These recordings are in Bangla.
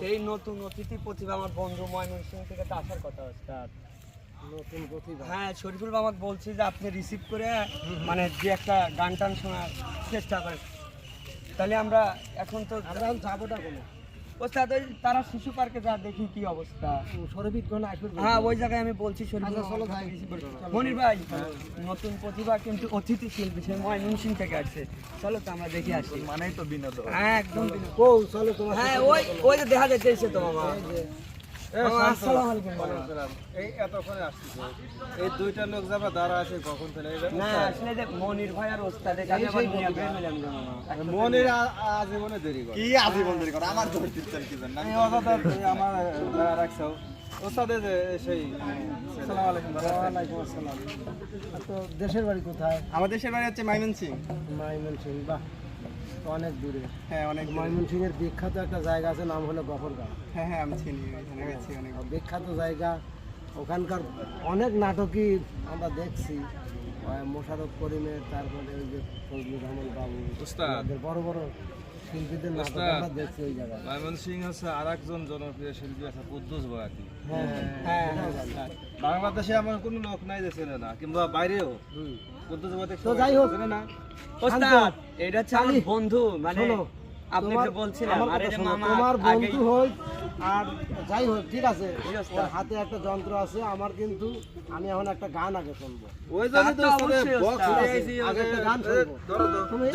সেই নতুন অতিথি প্রতিভা আমার বন্ধু ময়মনসিং থেকে তো আসার কথা ওস্তাদ নতুন প্রতিভা। হ্যাঁ শরীফুল বাবা বলছি যে আপনি রিসিভ করে মানে যে একটা গান টান শোনার চেষ্টা করেন। তাহলে আমরা এখন তো আমরা এখন যাব না কোনো ওস্তাদ ওই তারা শিশু পার্কে যা দেখি কি অবস্থা। আসবে হ্যাঁ ওই জায়গায় আমি বলছি আচ্ছা, বাবা। মনির ভাই নতুন প্রতিভা কিন্তু অতিথি শিল্পী সে ময়মনসিং থেকে আসছে। চলো তো আমরা দেখে আসি। মানেই তো বিনোদন। হ্যাঁ একদম ও চলো তোমার হ্যাঁ ওই ওই দেখা যাচ্ছে তো মামা এই যে, মামা, আসসালামু আলাইকুম। মামা। এই এতক্ষণে আসতেছে। এই দুইটা লোক যাবে দাঁড়া আছে কখন চলে না আসলে যে মনির ভাই আর ওস্তাদের কাছে আবার মিয়া বের মিলাম যে মামা মনের আ- আজীবনে দেরি করে। কি আজীবন দেরি করে? আমার ধরে দিচ্ছেন কি জানেন এই অযথা আমার দাঁড়া রাখছো। ওস্তাদে যে সেই সালাম আলাইকুম দাদা ওয়ালাইকুম আসসালাম। তো দেশের বাড়ি কোথায়? আমাদের দেশের বাড়ি হচ্ছে মাইমনসিং ময়মনসিং বাহ। অনেক দূরে। হ্যাঁ অনেক ময়মনসিং এর বিখ্যাত একটা জায়গা আছে নাম হলো গফরগাঁও। হ্যাঁ হ্যাঁ আমি চিনি ওইখানে গেছি অনেক। বিখ্যাত জায়গা। ওখানকার অনেক নাটকই আমরা দেখছি। মোশারফ করিমের তারপরে ওই যে ফজলুর রহমান বাবু। বড় বড় শিল্পীদের ময়মন সিং হচ্ছে আর একজন জনপ্রিয় শিল্পী আছে কুদ্দুস বয়াতি হ্যাঁ হ্যাঁ, বাংলাদেশে এমন কোনো লোক নাই যে চেনে না কিংবা বাইরেও। কুদ্দুস বয়াতি তো যাই হোক। না। ওস্তাদ এটা হচ্ছে বন্ধু মানে শোনো, আপনি তোমার- যে আরে যে মামা তোমার বন্ধু হোক আর যাই হোক ঠিক আছে ঠিক আছে। ওর হাতে একটা যন্ত্র আছে আমার কিন্তু আমি এখন একটা গান আগে শুনব। ওই জন্য তো আগে একটা গান শুনব।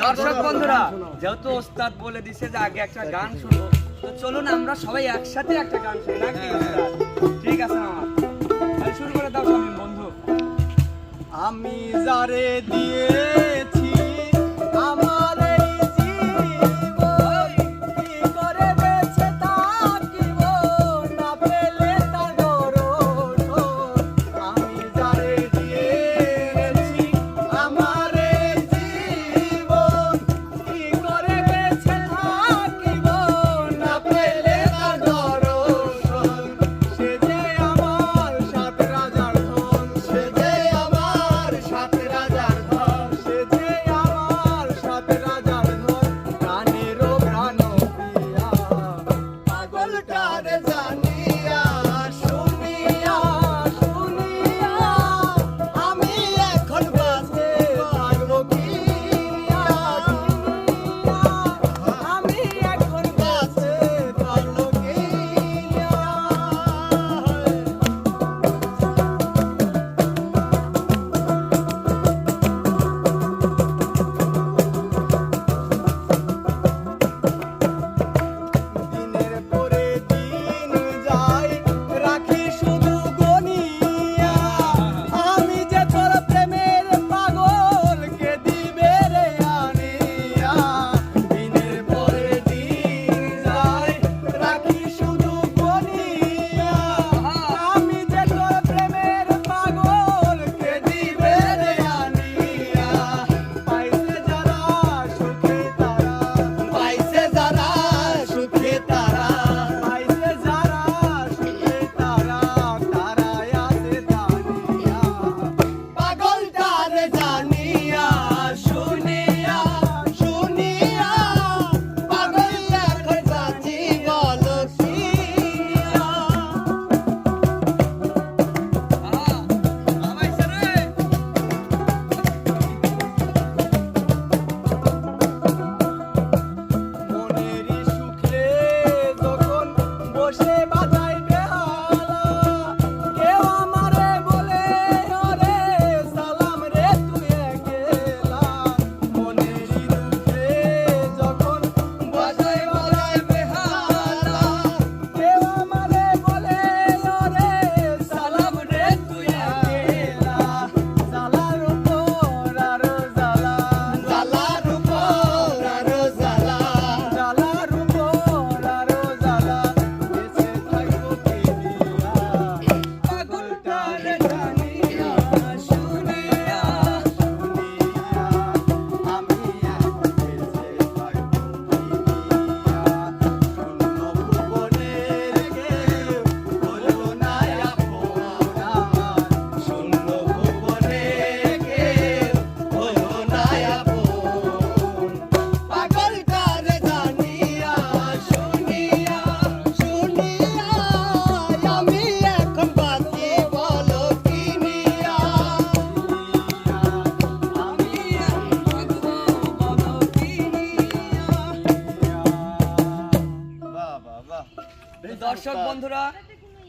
দর্শক বন্ধুরা যেহেতু ওস্তাদ বলে দিছে যে আগে একটা গান শুনব তো চলুন আমরা সবাই একসাথে একটা গান শুনি নাকি ঠিক আছে মামা। শুরু করে দাও স্বামী বন্ধু। আমি যারে দিয়েছি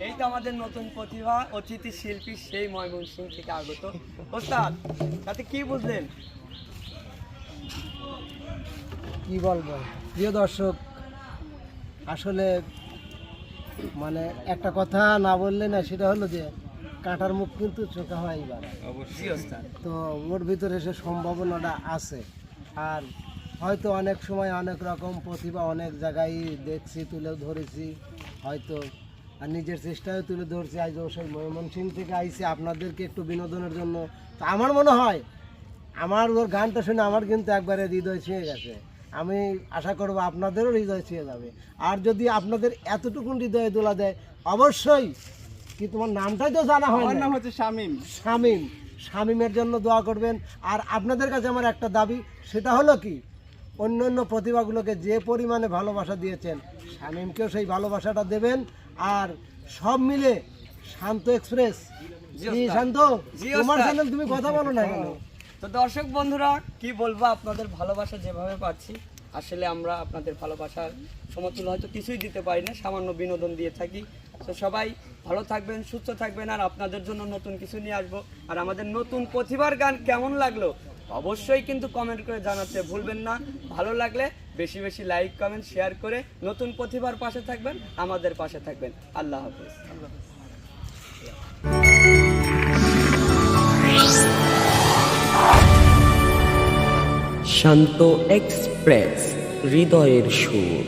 এই তো আমাদের নতুন প্রতিভা অতিথি শিল্পী সেই ময়মনসিং থেকে আগত। ওস্তাদ তাতে কি বুঝলেন? কি বলব? প্রিয় দর্শক আসলে মানে একটা কথা না বললে না সেটা হলো যে কাঁটার মুখ কিন্তু চোখা হয় ওস্তাদ। তো ওর ভিতরে সে সম্ভাবনাটা আছে। আর হয়তো অনেক সময় অনেক রকম প্রতিভা অনেক জায়গায় দেখছি তুলে ধরেছি। হয়তো আর নিজের চেষ্টায় তুলে ধরছি। আজ সেই ময়মনসিং থেকে আইসি আপনাদেরকে একটু বিনোদনের জন্য। তো আমার মনে হয় আমার ওর গানটা শুনে আমার কিন্তু একবারে হৃদয় ছুঁয়ে গেছে। আমি আশা করব আপনাদেরও হৃদয় ছুঁয়ে যাবে। আর যদি আপনাদের এতটুকুন হৃদয়ে দোলা দেয় অবশ্যই কি তোমার নামটাই তো জানা হয় নাম হচ্ছে শামিম। শামিম। শামিমের জন্য দোয়া করবেন। আর আপনাদের কাছে আমার একটা দাবি সেটা হলো কি অন্য অন্য প্রতিভাগুলোকে যে পরিমাণে ভালোবাসা দিয়েছেন শামিমকেও সেই ভালোবাসাটা দেবেন। আর সব মিলে শান্ত এক্সপ্রেস। জি, শান্ত তোমার চ্যানেল তুমি কথা বলো না কেন? তো দর্শক বন্ধুরা কি বলব আপনাদের ভালোবাসা যেভাবে পাচ্ছি আসলে আমরা আপনাদের ভালোবাসার সমতুল হয়তো কিছুই দিতে পারি না সামান্য বিনোদন দিয়ে থাকি। তো সবাই ভালো থাকবেন সুস্থ থাকবেন আর আপনাদের জন্য নতুন কিছু নিয়ে আসব। আর আমাদের নতুন প্রতিভার গান কেমন লাগল অবশ্যই কিন্তু কমেন্ট করে জানাতে ভুলবেন না। ভালো লাগলে বেশি বেশি লাইক কমেন্ট শেয়ার করে নতুন প্রতিভার পাশে থাকবেন, আমাদের পাশে থাকবেন। আল্লাহ হাফিজ। শান্ত এক্সপ্রেস, হৃদয়ের সুর।